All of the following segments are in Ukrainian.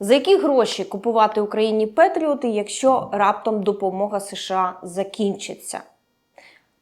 За які гроші купувати Україні Петріоти, якщо раптом допомога США закінчиться?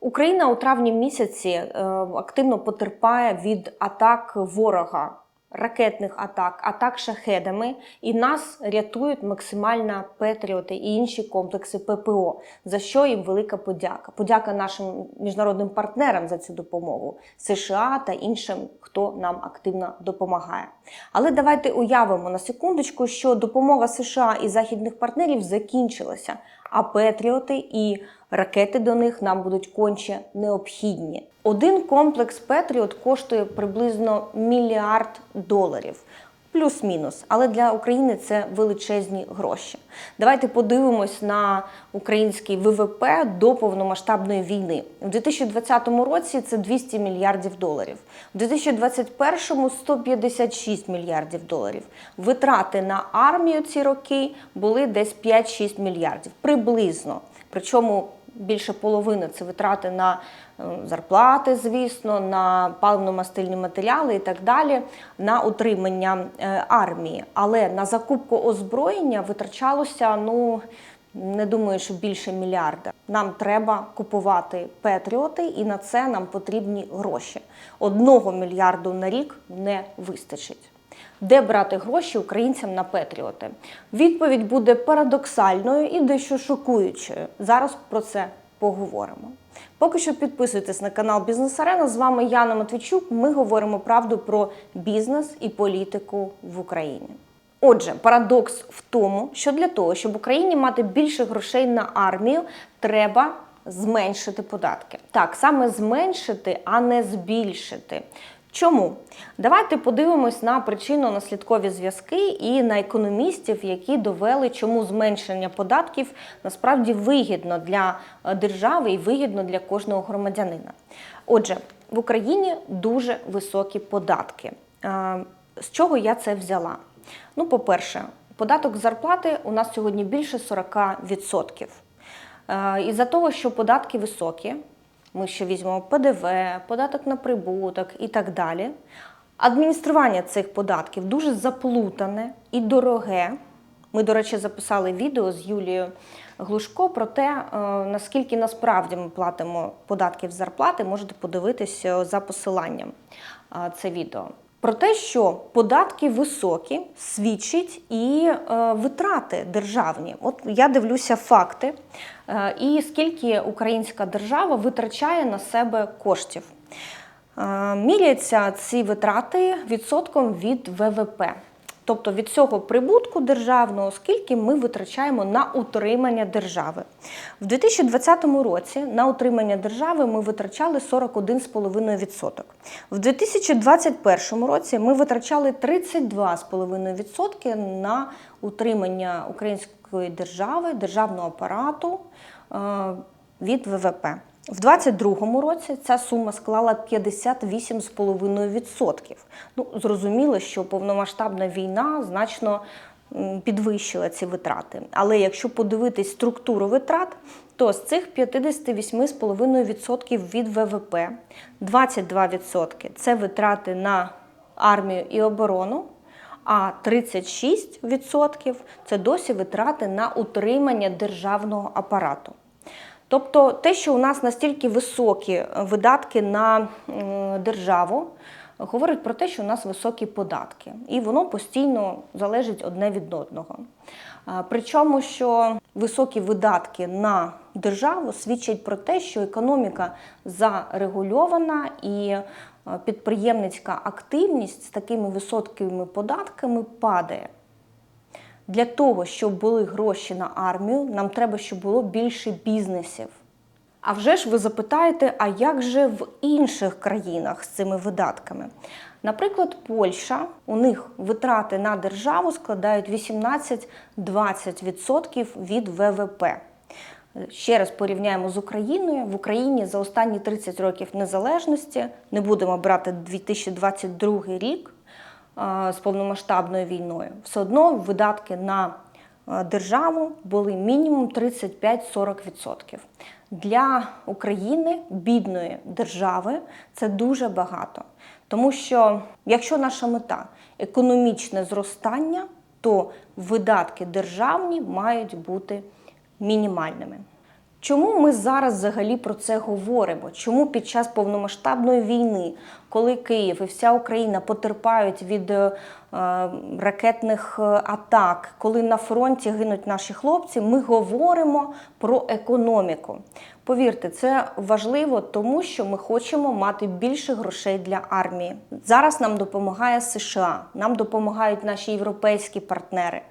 Україна у травні місяці е, активно потерпає від атак ворога, ракетних атак, атак шахедами, і нас рятують максимально Петріоти і інші комплекси ППО, за що їм велика подяка. Подяка нашим міжнародним партнерам за цю допомогу, США та іншим, хто нам активно допомагає. Але давайте уявимо на секундочку, що допомога США і західних партнерів закінчилася, а Петріоти і ракети до них нам будуть конче необхідні. Один комплекс Петріот коштує приблизно мільярд доларів. Плюс-мінус, але для України це величезні гроші. Давайте подивимось на український ВВП до повномасштабної війни. У 2020 році це 200 мільярдів доларів, у 2021 – 156 мільярдів доларів. Витрати на армію ці роки були десь 5-6 мільярдів, приблизно. Причому більше половини це витрати на зарплати, звісно, на паливно-мастильні матеріали і так далі, на утримання е, армії. Але на закупку озброєння витрачалося, ну не думаю, що більше мільярда. Нам треба купувати петріоти, і на це нам потрібні гроші. Одного мільярду на рік не вистачить. Де брати гроші українцям на Петріоти? Відповідь буде парадоксальною і дещо шокуючою. Зараз про це поговоримо. Поки що підписуйтесь на канал Бізнес Арена. З вами Яна Матвійчук. Ми говоримо правду про бізнес і політику в Україні. Отже, парадокс в тому, що для того, щоб Україні мати більше грошей на армію, треба зменшити податки. Так, саме зменшити, а не збільшити. Чому? Давайте подивимось на причинно-наслідкові зв'язки і на економістів, які довели, чому зменшення податків насправді вигідно для е, держави і вигідно для кожного громадянина. Отже, в Україні дуже високі податки. Е, З чого я це взяла? Ну, по-перше, податок зарплати у нас сьогодні більше 40%. Е, Із-за того, що податки високі, ми ще візьмемо ПДВ, податок на прибуток і так далі. Адміністрування цих податків дуже заплутане і дороге. Ми, до речі, записали відео з Юлією Глушко про те, е, наскільки насправді ми платимо податків з зарплати. Можете подивитися за посиланням е, це відео. Про те, що податки високі, свідчить і е, витрати державні. От я дивлюся факти, е, і скільки українська держава витрачає на себе коштів. Е, міряться ці витрати відсотком від ВВП. Тобто від цього прибутку державного, скільки ми витрачаємо на утримання держави. В 2020 році на утримання держави ми витрачали 41,5%. В 2021 році ми витрачали 32,5% на утримання української держави, державного апарату е, від ВВП. В 2022 році ця сума склала 58,5%. Ну, зрозуміло, що повномасштабна війна значно підвищила ці витрати. Але якщо подивитись структуру витрат, то з цих 58,5% від ВВП 22% це витрати на армію і оборону. А 36% це досі витрати на утримання державного апарату. Тобто те, що у нас настільки високі видатки на державу, говорить про те, що у нас високі податки, і воно постійно залежить одне від одного. Причому, що високі видатки на державу свідчать про те, що економіка зарегульована і е, підприємницька активність з такими високими податками падає. Для того, щоб були гроші на армію, нам треба, щоб було більше бізнесів. А вже ж ви запитаєте, а як же в інших країнах з цими видатками? Наприклад, Польща, у них витрати на державу складають 18-20% від ВВП. Ще раз порівняємо з Україною. В Україні за останні 30 років незалежності не будемо брати 2022 рік з повномасштабною війною. Все одно видатки на державу були мінімум 35-40%. Для України, бідної держави, це дуже багато. Тому що якщо наша мета економічне зростання, то видатки державні мають бути мінімальними. Чому ми зараз взагалі про це говоримо? Чому під час повномасштабної війни, коли Київ і вся Україна потерпають від е, ракетних е, атак, коли на фронті гинуть наші хлопці, ми говоримо про економіку. Повірте, це важливо, тому що ми хочемо мати більше грошей для армії. Зараз нам допомагає США, нам допомагають наші європейські партнери.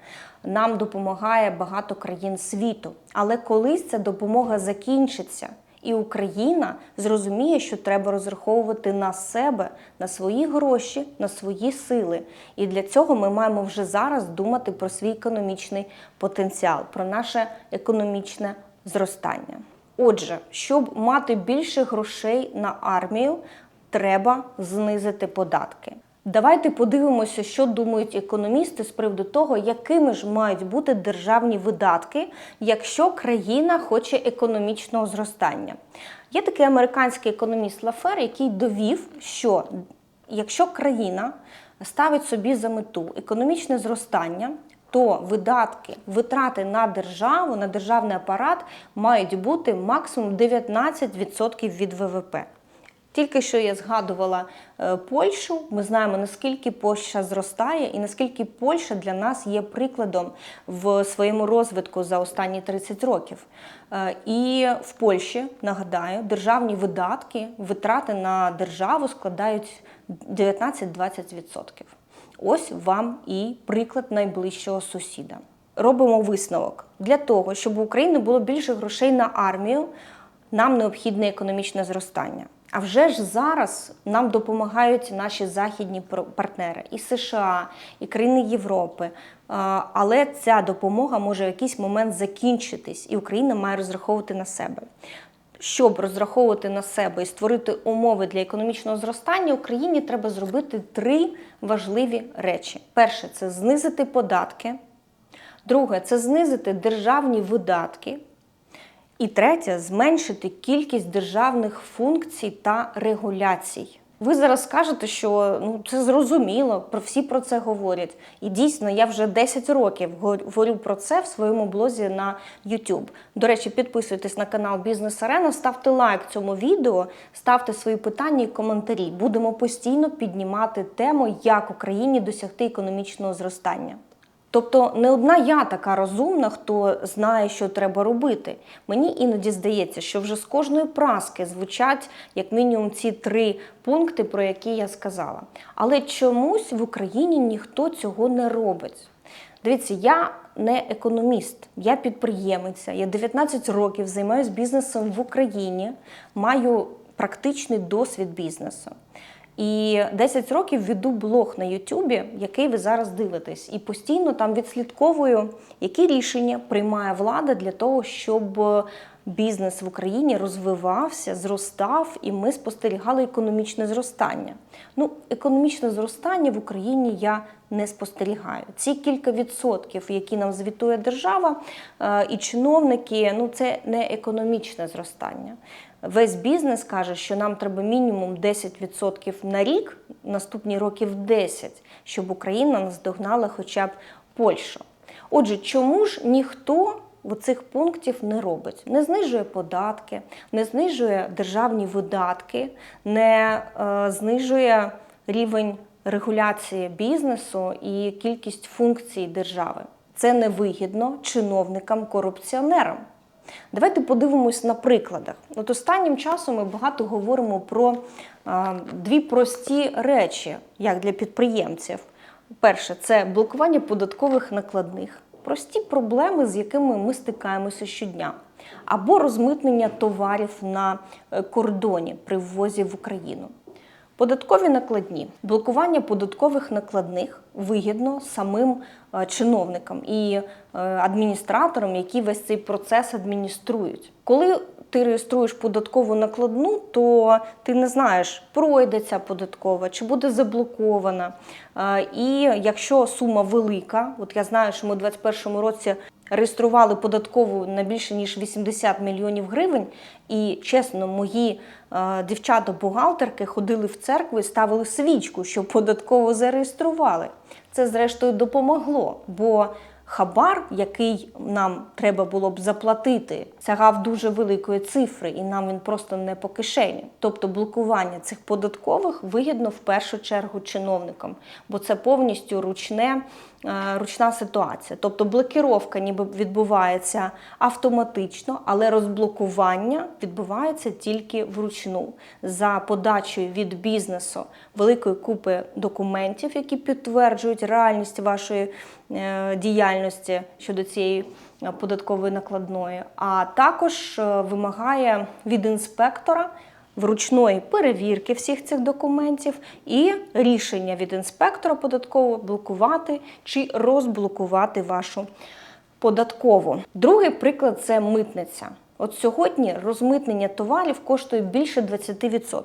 Нам допомагає багато країн світу. Але колись ця допомога закінчиться, і Україна зрозуміє, що треба розраховувати на себе, на свої гроші, на свої сили. І для цього ми маємо вже зараз думати про свій економічний потенціал, про наше економічне зростання. Отже, щоб мати більше грошей на армію, треба знизити податки. Давайте подивимося, що думають економісти з приводу того, якими ж мають бути державні видатки, якщо країна хоче економічного зростання. Є такий американський економіст Лафер, який довів, що якщо країна ставить собі за мету економічне зростання, то видатки, витрати на державу, на державний апарат мають бути максимум 19% від ВВП. Тільки що я згадувала е, Польщу. Ми знаємо наскільки Польща зростає, і наскільки Польща для нас є прикладом в своєму розвитку за останні 30 років. Е, І в Польщі нагадаю, державні видатки, витрати на державу складають 19-20%. Ось вам і приклад найближчого сусіда. Робимо висновок для того, щоб у України було більше грошей на армію. Нам необхідне економічне зростання. А вже ж зараз нам допомагають наші західні партнери і США, і країни Європи. Але ця допомога може в якийсь момент закінчитись, і Україна має розраховувати на себе. Щоб розраховувати на себе і створити умови для економічного зростання, Україні треба зробити три важливі речі: перше це знизити податки, друге це знизити державні видатки. І третє зменшити кількість державних функцій та регуляцій. Ви зараз скажете, що ну це зрозуміло, про всі про це говорять. І дійсно, я вже 10 років говорю про це в своєму блозі на YouTube. До речі, підписуйтесь на канал Бізнес Арена, ставте лайк цьому відео, ставте свої питання і коментарі. Будемо постійно піднімати тему, як Україні досягти економічного зростання. Тобто не одна я така розумна, хто знає, що треба робити. Мені іноді здається, що вже з кожної праски звучать як мінімум ці три пункти, про які я сказала. Але чомусь в Україні ніхто цього не робить. Дивіться, я не економіст, я підприємиця. Я 19 років займаюся бізнесом в Україні, маю практичний досвід бізнесу. І 10 років веду блог на Ютубі, який ви зараз дивитесь, і постійно там відслідковую, які рішення приймає влада для того, щоб бізнес в Україні розвивався, зростав, і ми спостерігали економічне зростання. Ну, економічне зростання в Україні я не спостерігаю. Ці кілька відсотків, які нам звітує держава е, і чиновники, ну це не економічне зростання. Весь бізнес каже, що нам треба мінімум 10% на рік, наступні років 10, щоб Україна наздогнала хоча б Польщу. Отже, чому ж ніхто цих пунктів не робить? Не знижує податки, не знижує державні видатки, не е, знижує рівень регуляції бізнесу і кількість функцій держави. Це невигідно чиновникам-корупціонерам. Давайте подивимось на прикладах. От Останнім часом ми багато говоримо про а, дві прості речі, як для підприємців. Перше, це блокування податкових накладних, прості проблеми, з якими ми стикаємося щодня, або розмитнення товарів на е, кордоні при ввозі в Україну. Податкові накладні, блокування податкових накладних вигідно самим е, чиновникам і е, адміністраторам, які весь цей процес адмініструють. Коли ти реєструєш податкову накладну, то ти не знаєш, пройде ця податкова чи буде заблокована. І якщо сума велика, от я знаю, що ми у 2021 році реєстрували податкову на більше ніж 80 мільйонів гривень. І чесно, мої дівчата-бухгалтерки ходили в церкву і ставили свічку, щоб податково зареєстрували. Це зрештою допомогло, бо хабар, який нам треба було б заплатити, сягав дуже великої цифри, і нам він просто не по кишені. Тобто блокування цих податкових вигідно в першу чергу чиновникам, бо це повністю ручне, ручна ситуація. Тобто блокіровка ніби відбувається автоматично, але розблокування відбувається тільки вручну за подачею від бізнесу великої купи документів, які підтверджують реальність вашої е, діяльності щодо цієї е, податкової накладної, а також е, вимагає від інспектора вручної перевірки всіх цих документів і рішення від інспектора податкового блокувати чи розблокувати вашу податкову. Другий приклад це митниця. От сьогодні розмитнення товарів коштує більше 20%.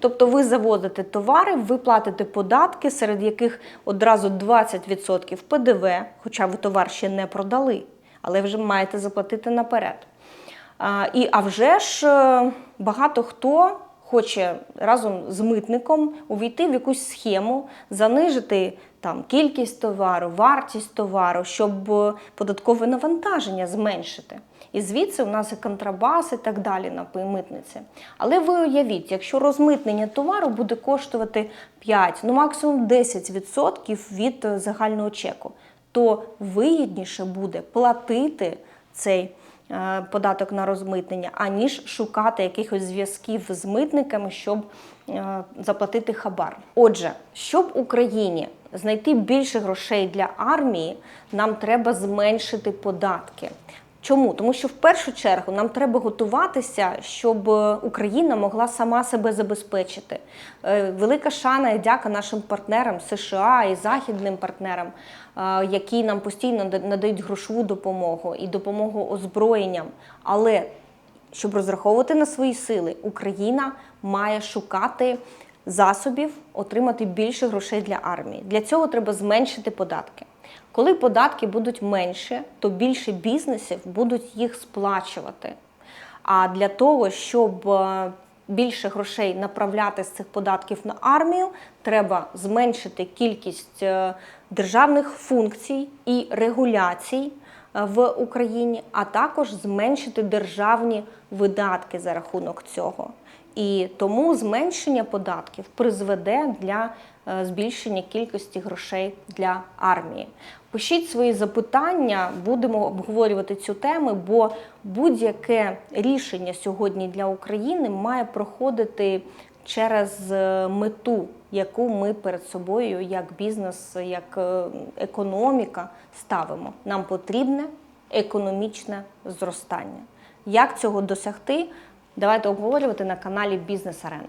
Тобто ви завозите товари, ви платите податки, серед яких одразу 20% ПДВ, хоча ви товар ще не продали, але вже маєте заплатити наперед. І а вже ж е, багато хто хоче разом з митником увійти в якусь схему, занижити там кількість товару, вартість товару, щоб е, податкове навантаження зменшити. І звідси у нас і контрабас і так далі на митниці. Але ви уявіть, якщо розмитнення товару буде коштувати 5, ну максимум 10% від е, загального чеку, то вигідніше буде платити цей податок на розмитнення, аніж шукати якихось зв'язків з митниками, щоб е, заплатити хабар. Отже, щоб Україні знайти більше грошей для армії, нам треба зменшити податки. Чому? Тому що в першу чергу нам треба готуватися, щоб Україна могла сама себе забезпечити. Е, Велика шана і дяка нашим партнерам США і західним партнерам, е, які нам постійно надають грошову допомогу і допомогу озброєнням. Але щоб розраховувати на свої сили, Україна має шукати засобів отримати більше грошей для армії. Для цього треба зменшити податки. Коли податки будуть менше, то більше бізнесів будуть їх сплачувати. А для того, щоб е, більше грошей направляти з цих податків на армію, треба зменшити кількість е, державних функцій і регуляцій е, в Україні, а також зменшити державні видатки за рахунок цього. І тому зменшення податків призведе для е, збільшення кількості грошей для армії. Пишіть свої запитання, будемо обговорювати цю тему, бо будь-яке рішення сьогодні для України має проходити через е, мету, яку ми перед собою, як бізнес, як е, економіка, ставимо. Нам потрібне економічне зростання. Як цього досягти? Давайте обговорювати на каналі Бізнес Арена.